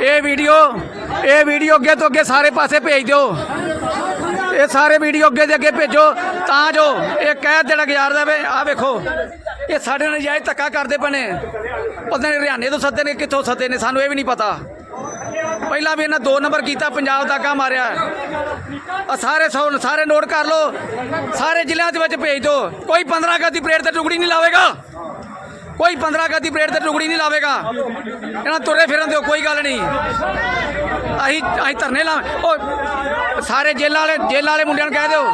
ਇਹ ਵੀਡੀਓ ਇਹ ਵੀਡੀਓ ਅੱਗੇ ਤੋਂ ਅੱਗੇ ਸਾਰੇ ਪਾਸੇ ਭੇਜ ਦਿਓ। ਇਹ ਸਾਰੇ ਵੀਡੀਓ ਅੱਗੇ ਦੇ ਅੱਗੇ ਭੇਜੋ, ਤਾਂ ਜੋ ਇਹ ਕਹਿ ਦੇਣਾ ਗੁਜ਼ਾਰ ਦੇਵੇ। ਆ ਵੇਖੋ, ਇਹ ਸਾਡੇ ਨਾਲ ਨਜਾਇਜ਼ ਧੱਕਾ ਕਰਦੇ ਪਏ ਨੇ। ਪਤਾ ਨਹੀਂ ਹਰਿਆਣੇ ਤੋਂ ਸੱਦੇ ਨੇ, ਕਿੱਥੋਂ ਸੱਦੇ ਨੇ, ਸਾਨੂੰ ਇਹ ਵੀ ਨਹੀਂ ਪਤਾ। ਪਹਿਲਾਂ ਵੀ ਇਹਨਾਂ ਦੋ ਨੰਬਰ ਕੀਤਾ, ਪੰਜਾਬ ਦਾ ਕੰਮ ਮਾਰਿਆ। ਆ ਸਾਰੇ ਸੌ, ਸਾਰੇ ਨੋਟ ਕਰ ਲਓ। ਸਾਰੇ ਜ਼ਿਲ੍ਹਿਆਂ ਦੇ ਵਿੱਚ ਭੇਜ ਦਿਓ। ਕੋਈ 15 ਅਗਸਤ ਦੀ ਪਰੇਡ ਤੇ ਟੁਕੜੀ ਨਹੀਂ ਲਾਵੇਗਾ। ਕੋਈ 15 ਅਗਸਤ ਦੀ ਪਰੇਡ ਤੇ ਟੁਕੜੀ ਨਹੀਂ ਲਾਵੇਗਾ। ਇਹਨਾਂ ਤੁਰੇ ਫਿਰਨ ਦਿਓ ਕੋਈ ਗੱਲ ਨਹੀਂ। ਅਸੀਂ ਅਸੀਂ ਧਰਨੇ ਲਾ ਉਹ ਸਾਰੇ ਜੇਲ੍ਹਾਂ ਵਾਲੇ ਜੇਲ੍ਹਾਂ ਵਾਲੇ ਮੁੰਡਿਆਂ ਨੂੰ ਕਹਿ ਦਿਓ।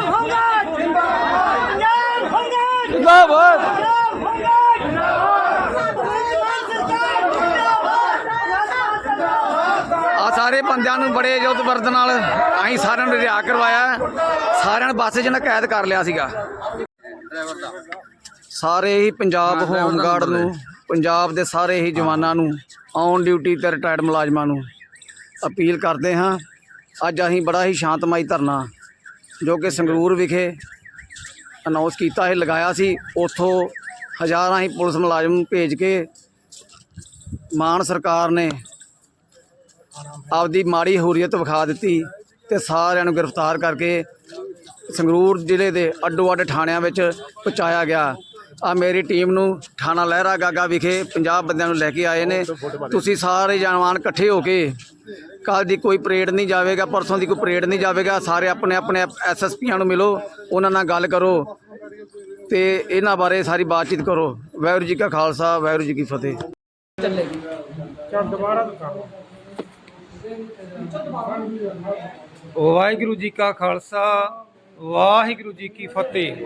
ਜਿੰਦਾਬਾਦ। ਆ ਸਾਰੇ ਬੰਦਿਆਂ ਨੂੰ ਬੜੇ ਜੋਤ ਵਰਦ ਨਾਲ ਅਸੀਂ ਸਾਰਿਆਂ ਨੂੰ ਰਿਆ ਕਰਵਾਇਆ। ਸਾਰਿਆਂ ਨੂੰ ਬੱਸ 'ਚ ਨਾ ਕੈਦ ਕਰ ਲਿਆ ਸੀਗਾ। ਸਾਰੇ ਹੀ ਪੰਜਾਬ ਹੋਮਗਾਰਡ ਨੂੰ ਪੰਜਾਬ ਦੇ ਸਾਰੇ ਹੀ ਜਵਾਨਾਂ ਨੂੰ ਔਨ ਡਿਊਟੀ ਤੇ ਰਿਟਾਇਰਡ ਮੁਲਾਜ਼ਮਾਂ ਨੂੰ ਅਪੀਲ ਕਰਦੇ ਹਾਂ। ਅੱਜ ਅਸੀਂ ਬੜਾ ਹੀ ਸ਼ਾਂਤਮਈ ਧਰਨਾ ਜੋ ਕਿ ਸੰਗਰੂਰ ਵਿਖੇ ਅਨਾਉਂਸ ਕੀਤਾ ਹੈ ਲਗਾਇਆ ਸੀ। ਉਥੋਂ ਹਜ਼ਾਰਾਂ ਹੀ ਪੁਲਿਸ ਮੁਲਾਜ਼ਮ ਭੇਜ ਕੇ ਮਾਨ ਸਰਕਾਰ ਨੇ ਆਪਦੀ ਮਾੜੀ ਹੁਰੀਅਤ ਵਿਖਾ ਦਿੱਤੀ ਤੇ ਸਾਰਿਆਂ ਨੂੰ ਗ੍ਰਿਫਤਾਰ ਕਰਕੇ ਸੰਗਰੂਰ ਜ਼ਿਲ੍ਹੇ ਦੇ ਅੱਡੋ ਅੱਡ ਥਾਣਿਆਂ ਵਿੱਚ ਪਹੁੰਚਾਇਆ ਗਿਆ। ਆ ਮੇਰੀ ਟੀਮ ਨੂੰ ਥਾਣਾ ਲਹਿਰਾ ਗਾਗਾ ਵਿਖੇ 50 ਬੰਦਿਆਂ ਨੂੰ ਲੈ ਕੇ ਆਏ ਨੇ। ਤੁਸੀਂ ਸਾਰੇ ਜਵਾਨ ਇਕੱਠੇ ਹੋ ਕੇ ਕੱਲ ਦੀ ਕੋਈ ਪਰੇਡ ਨਹੀਂ ਜਾਵੇਗਾ, ਪਰਸੋਂ ਦੀ ਕੋਈ ਪਰੇਡ ਨਹੀਂ ਜਾਵੇਗਾ। ਸਾਰੇ ਆਪਣੇ ਆਪਣੇ ਐਸਐਸਪੀਆਂ ਨੂੰ ਮਿਲੋ, ਉਹਨਾਂ ਨਾਲ ਗੱਲ ਕਰੋ ਤੇ ਇਹਨਾਂ ਬਾਰੇ ਸਾਰੀ ਬਾਤਚੀਤ ਕਰੋ। ਵਾਹਿਗੁਰੂ ਜੀ ਕਾ ਖਾਲਸਾ, ਵਾਹਿਗੁਰੂ ਜੀ ਕੀ ਫਤਿਹ। ਵਾਹਿਗੁਰੂ ਜੀ ਕਾ ਖਾਲਸਾ ਵਾਹਿਗੁਰੂ ਜੀ ਕੀ ਫਤਿਹ।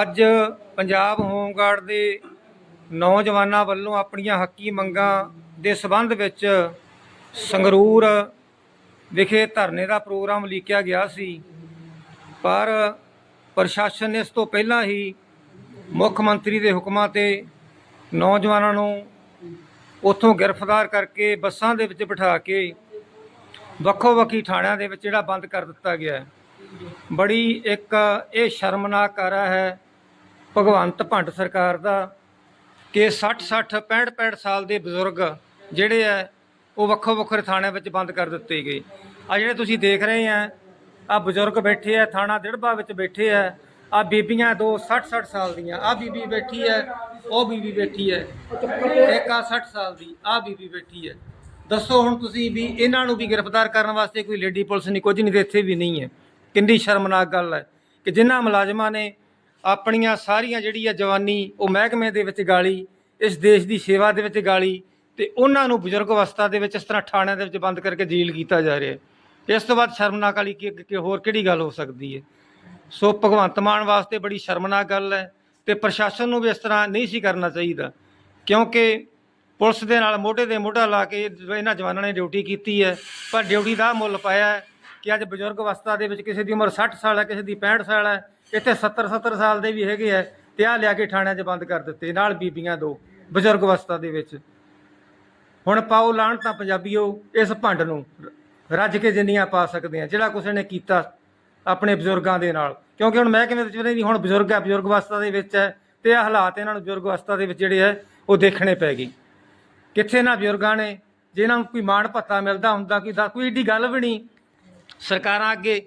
ਅੱਜ ਪੰਜਾਬ ਹੋਮਗਾਰਡ ਦੇ ਨੌਜਵਾਨਾਂ ਵੱਲੋਂ ਆਪਣੀਆਂ ਹੱਕੀ ਮੰਗਾਂ ਦੇ ਸਬੰਧ ਵਿੱਚ ਸੰਗਰੂਰ ਵਿਖੇ ਧਰਨੇ ਦਾ ਪ੍ਰੋਗਰਾਮ ਲਿਖਿਆ ਗਿਆ ਸੀ। ਪਰ ਪ੍ਰਸ਼ਾਸਨ ਨੇ ਇਸ ਤੋਂ ਪਹਿਲਾਂ ਹੀ ਮੁੱਖ ਮੰਤਰੀ ਦੇ ਹੁਕਮਾਂ ਤੇ ਨੌਜਵਾਨਾਂ ਨੂੰ ਉੱਥੋਂ ਗ੍ਰਿਫਤਾਰ ਕਰਕੇ ਬੱਸਾਂ ਦੇ ਵਿੱਚ ਬਿਠਾ ਕੇ ਵੱਖੋ ਵੱਖੀ ਥਾਣਿਆਂ ਦੇ ਵਿੱਚ ਜਿਹੜਾ ਬੰਦ ਕਰ ਦਿੱਤਾ ਗਿਆ ਹੈ। ਬੜੀ ਇੱਕ ਇਹ ਸ਼ਰਮਨਾਕ ਕਾਰਾ ਹੈ ਭਗਵੰਤ ਭੰਡ ਸਰਕਾਰ ਦਾ ਕਿ 60 60 65 65 ਸਾਲ ਦੇ ਬਜ਼ੁਰਗ ਜਿਹੜੇ ਹੈ ਉਹ ਵੱਖੋ ਵੱਖਰੇ ਥਾਣਿਆਂ ਵਿੱਚ ਬੰਦ ਕਰ ਦਿੱਤੇ ਗਏ। ਆ ਜਿਹੜੇ ਤੁਸੀਂ ਦੇਖ ਰਹੇ ਆ ਆ ਬਜ਼ੁਰਗ ਬੈਠੇ ਆ, ਥਾਣਾ ਦਿੜਬਾ ਵਿੱਚ ਬੈਠੇ ਆ ਆ ਬੀਬੀਆਂ ਦੋ 60 60 ਸਾਲ ਦੀਆਂ, ਆ ਬੀਬੀ ਬੈਠੀ ਹੈ ਉਹ ਬੀਬੀ ਬੈਠੀ ਹੈ ਇੱਕ ਆ 60 ਸਾਲ ਦੀ, ਆ ਬੀਬੀ ਬੈਠੀ ਹੈ ਦੱਸੋ ਹੁਣ ਤੁਸੀਂ ਵੀ ਇਹਨਾਂ ਨੂੰ ਵੀ ਗ੍ਰਿਫਤਾਰ ਕਰਨ ਵਾਸਤੇ ਕੋਈ ਲੇਡੀ ਪੁਲਿਸ ਨਹੀਂ, ਕੁਝ ਨਹੀਂ ਤੇ ਇੱਥੇ ਵੀ ਨਹੀਂ ਹੈ। ਕਿੰਨੀ ਸ਼ਰਮਨਾਕ ਗੱਲ ਹੈ ਕਿ ਜਿਨ੍ਹਾਂ ਮੁਲਾਜ਼ਮਾਂ ਨੇ ਆਪਣੀਆਂ ਸਾਰੀਆਂ ਜਿਹੜੀ ਆ ਜਵਾਨੀ ਉਹ ਮਹਿਕਮੇ ਦੇ ਵਿੱਚ ਗਾਲੀ, ਇਸ ਦੇਸ਼ ਦੀ ਸੇਵਾ ਦੇ ਵਿੱਚ ਗਾਲੀ ਤੇ ਉਹਨਾਂ ਨੂੰ ਬਜ਼ੁਰਗ ਅਵਸਥਾ ਦੇ ਵਿੱਚ ਇਸ ਤਰ੍ਹਾਂ ਥਾਣਿਆਂ ਦੇ ਵਿੱਚ ਬੰਦ ਕਰਕੇ ਜੀਲ ਕੀਤਾ ਜਾ ਰਿਹਾ ਹੈ। ਇਸ ਤੋਂ ਬਾਅਦ ਸ਼ਰਮਨਾਕ ਵਾਲੀ ਕਿ ਹੋਰ ਕਿਹੜੀ ਗੱਲ ਹੋ ਸਕਦੀ ਹੈ? ਸੋ ਭਗਵੰਤ ਮਾਨ ਵਾਸਤੇ ਬੜੀ ਸ਼ਰਮਨਾਕ ਗੱਲ ਹੈ ਤੇ ਪ੍ਰਸ਼ਾਸਨ ਨੂੰ ਵੀ ਇਸ ਤਰ੍ਹਾਂ ਨਹੀਂ ਸੀ ਕਰਨਾ ਚਾਹੀਦਾ ਕਿਉਂਕਿ ਪੁਲਿਸ ਦੇ ਨਾਲ ਮੋਢੇ ਦੇ ਮੋਢਾ ਲਾ ਕੇ ਇਹਨਾਂ ਜਵਾਨਾਂ ਨੇ ਡਿਊਟੀ ਕੀਤੀ ਹੈ, ਪਰ ਡਿਊਟੀ ਦਾ ਮੁੱਲ ਪਾਇਆ ਹੈ। ਕਿ ਅੱਜ ਬਜ਼ੁਰਗ ਅਵਸਥਾ ਦੇ ਵਿੱਚ ਕਿਸੇ ਦੀ ਉਮਰ 60 ਸਾਲ ਹੈ, ਕਿਸੇ ਦੀ 65 ਸਾਲ ਹੈ, ਇੱਥੇ 70 70 ਸਾਲ ਦੇ ਵੀ ਹੈਗੇ ਆ ਤੇ ਆ ਲਿਆ ਕੇ ਥਾਣਿਆਂ 'ਚ ਬੰਦ ਕਰ ਦਿੱਤੇ, ਨਾਲ ਬੀਬੀਆਂ ਦੋ, ਬਜ਼ੁਰਗ ਅਵਸਥਾ ਦੇ ਵਿੱਚ। ਹੁਣ ਪਾਓ ਲਾਣ ਤਾਂ ਪੰਜਾਬੀਓ, ਇਸ ਭੰਡ ਨੂੰ ਰੱਜ ਕੇ ਜਿੰਨੀਆਂ ਪਾ ਸਕਦੇ ਆ ਜਿਹੜਾ ਕਿਸੇ ਨੇ ਕੀਤਾ ਆਪਣੇ ਬਜ਼ੁਰਗਾਂ ਦੇ ਨਾਲ। ਕਿਉਂਕਿ ਹੁਣ ਮੈਂ ਕਿਵੇਂ ਚਾਹੁੰਦੇ ਨਹੀਂ ਹੁਣ ਬਜ਼ੁਰਗ ਹੈ, ਬਜ਼ੁਰਗ ਅਵਸਥਾ ਦੇ ਵਿੱਚ ਹੈ ਤੇ ਇਹ ਹਾਲਾਤ ਇਹਨਾਂ ਨੂੰ ਬਜ਼ੁਰਗ ਅਵਸਥਾ ਦੇ ਵਿੱਚ ਜਿਹੜੇ ਹੈ, ਉਹ ਦੇਖਣੇ ਪੈ ਗਏ। ਕਿੱਥੇ ਨਾ ਬਜ਼ੁਰਗਾਂ ਨੇ ਜਿਹਨਾਂ ਨੂੰ ਕੋਈ ਮਾਣ ਭੱਤਾ ਮਿਲਦਾ ਹੁੰਦਾ, ਕੋਈ ਦਾ, ਕੋਈ ਏਡੀ ਗੱਲ ਵੀ ਨਹੀਂ ਸਰਕਾਰਾਂ ਅੱਗੇ